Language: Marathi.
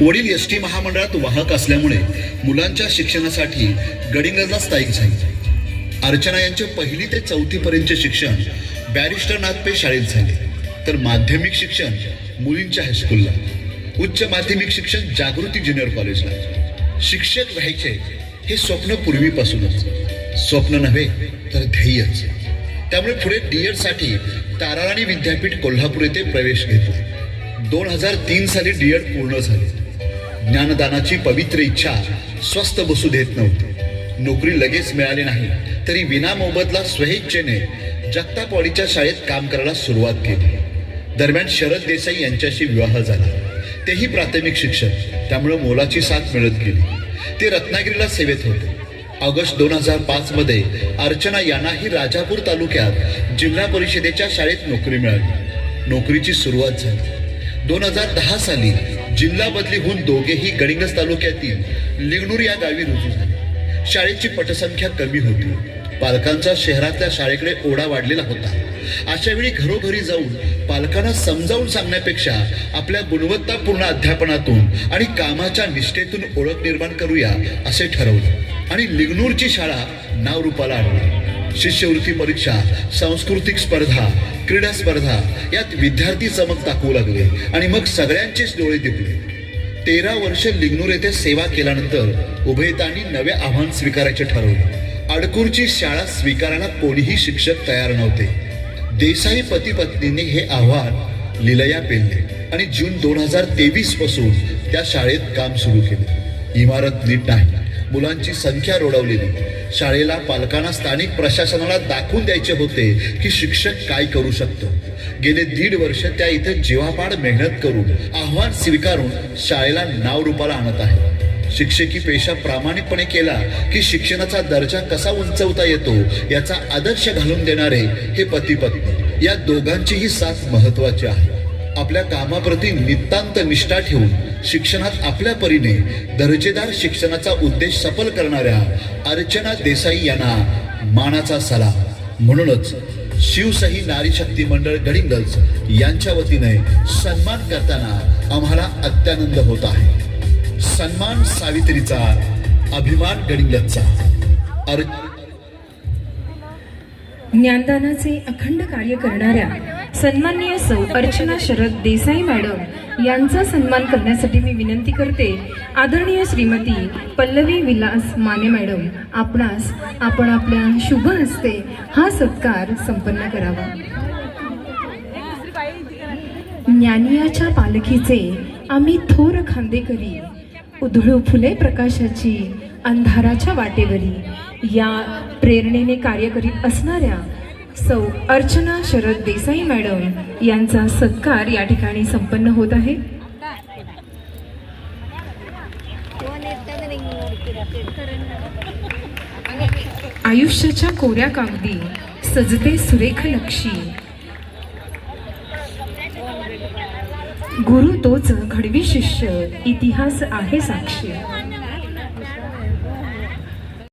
वडील एस टी महामंडळात वाहक असल्यामुळे मुलांच्या शिक्षणासाठी गडिंगजला स्थायिक झाले. अर्चना यांचे पहिली ते चौथीपर्यंतचे शिक्षण बॅरिस्टर नाथपे शाळेत झाले. तर माध्यमिक शिक्षण मुलींच्या हायस्कूलला. उच्च माध्यमिक शिक्षण जागृती ज्युनियर कॉलेजला. शिक्षक व्हायचे हे स्वप्न पूर्वीपासूनच. स्वप्न नव्हे तर ध्येयच. त्यामुळे पुढे डी एडसाठी ताराराणी विद्यापीठ कोल्हापूर येथे प्रवेश घेतला. दोन हजार तीन साली डी एड पूर्ण झाले. ज्ञानदानाची पवित्र इच्छा स्वस्त बसू देत नव्हती. नोकरी लगेच मिळाली नाही तरी विना मोबदला स्वइच्छेने जगतापवाडीच्या शाळेत काम करायला सुरुवात केली. दरम्यान शरद देसाई यांच्याशी विवाह झाला. तेही प्राथमिक शिक्षण त्यामुळे मोलाची साथ मिळत गेली. ते रत्नागिरीला सेवेत होते. ऑगस्ट दोन हजार पाच मध्ये अर्चना यांनाही राजापूर तालुक्यात जिल्हा परिषदेच्या शाळेत नोकरी मिळाली. नोकरीची सुरुवात झाली. दोन हजार दहा साली जिल्हा बदली होऊन दोघेही गडिंगज तालुक्यातील लिंगणूर या गावी रुजू झाले. शाळेची पटसंख्या कमी होती. पालकांचा शहरातल्या शाळेकडे ओढा वाढलेला होता. अशा वेळी घरोघरी जाऊन पालकांना समजावून सांगण्यापेक्षा आपल्या गुणवत्तापूर्ण अध्यापनातून आणि कामाच्या निष्ठेतून ओळख निर्माण करूया असे ठरवलं आणि लिग्नूरची शाळा नावरूपाला आणली. शिष्यवृत्ती परीक्षा सांस्कृतिक स्पर्धा क्रीडा स्पर्धा यात विद्यार्थी चमक दाखवू लागले आणि मग सगळ्यांचेच डोळे दिपले. तेरा वर्ष लिंगनूर येथे सेवा केल्यानंतर उभयतांनी नवे आव्हान स्वीकारायचे ठरवले. अडकूरची शाळा स्वीकारायला कोणीही शिक्षक तयार नव्हते. देसाई पती पत्नींनी हे आव्हान लिलया पेलले आणि जून दोन हजार तेवीसपासून त्या शाळेत काम सुरू केले. इमारत नीट नाही. मुलांची संख्या रोडवलेली. शाळेला पालकांना स्थानिक प्रशासनाला दाखवून द्यायचे होते की शिक्षक काय करू शकतो. गेले दीड वर्ष त्या इथे जीवापाड मेहनत करून आव्हान स्वीकारून शाळेला नाव रूपाला आणत आहे. शिक्षकी पेशा प्रामाणिकपणे केला की शिक्षणाचा दर्जा कसा उंचवता येतो याचा आदर्श घालून देणारे हे पती पत्नी या दोघांचीही साथ महत्वाची आहे. आपल्या कामाप्रती नितांत निष्ठा ठेवून शिक्षणात आपल्या परीने दर्जेदार शिक्षणाचा उद्देश सफल करणाऱ्या अर्चना देसाई यांना मानाचा सलाम. म्हणूनच शिवसही नारी शक्ती मंडळ गडिंगल्स यांच्या वतीने सन्मान करताना आम्हाला अत्यानंद होत आहे. सन्मान सावित्रीचा अभिमान गडिंगलचा अर ज्ञानदानाचे अखंड कार्य करणाऱ्या सन्माननीय सौ अर्चना शरद देसाई मॅडम यांचा सन्मान करण्यासाठी मी विनंती करते. आदरणीय श्रीमती पल्लवी विलास माने मॅडम आपणास आपण आपल्या शुभ हस्ते हा सत्कार संपन्न करावा. ज्ञानियाच्या पालखीचे आम्ही थोर खांदेकरी उधळू फुले प्रकाशाची अंधाराच्या वाटेवरी. या प्रेरणेने कार्य करीत असणाऱ्या सौ अर्चना शरद देसाई मॅडम यांचा सत्कार या ठिकाणी संपन्न होत आहे. आयुष्याच्या कोऱ्या कागदी सजते सुरेख लक्षी. गुरु तोच घडवी शिष्य इतिहास आहे साक्षी.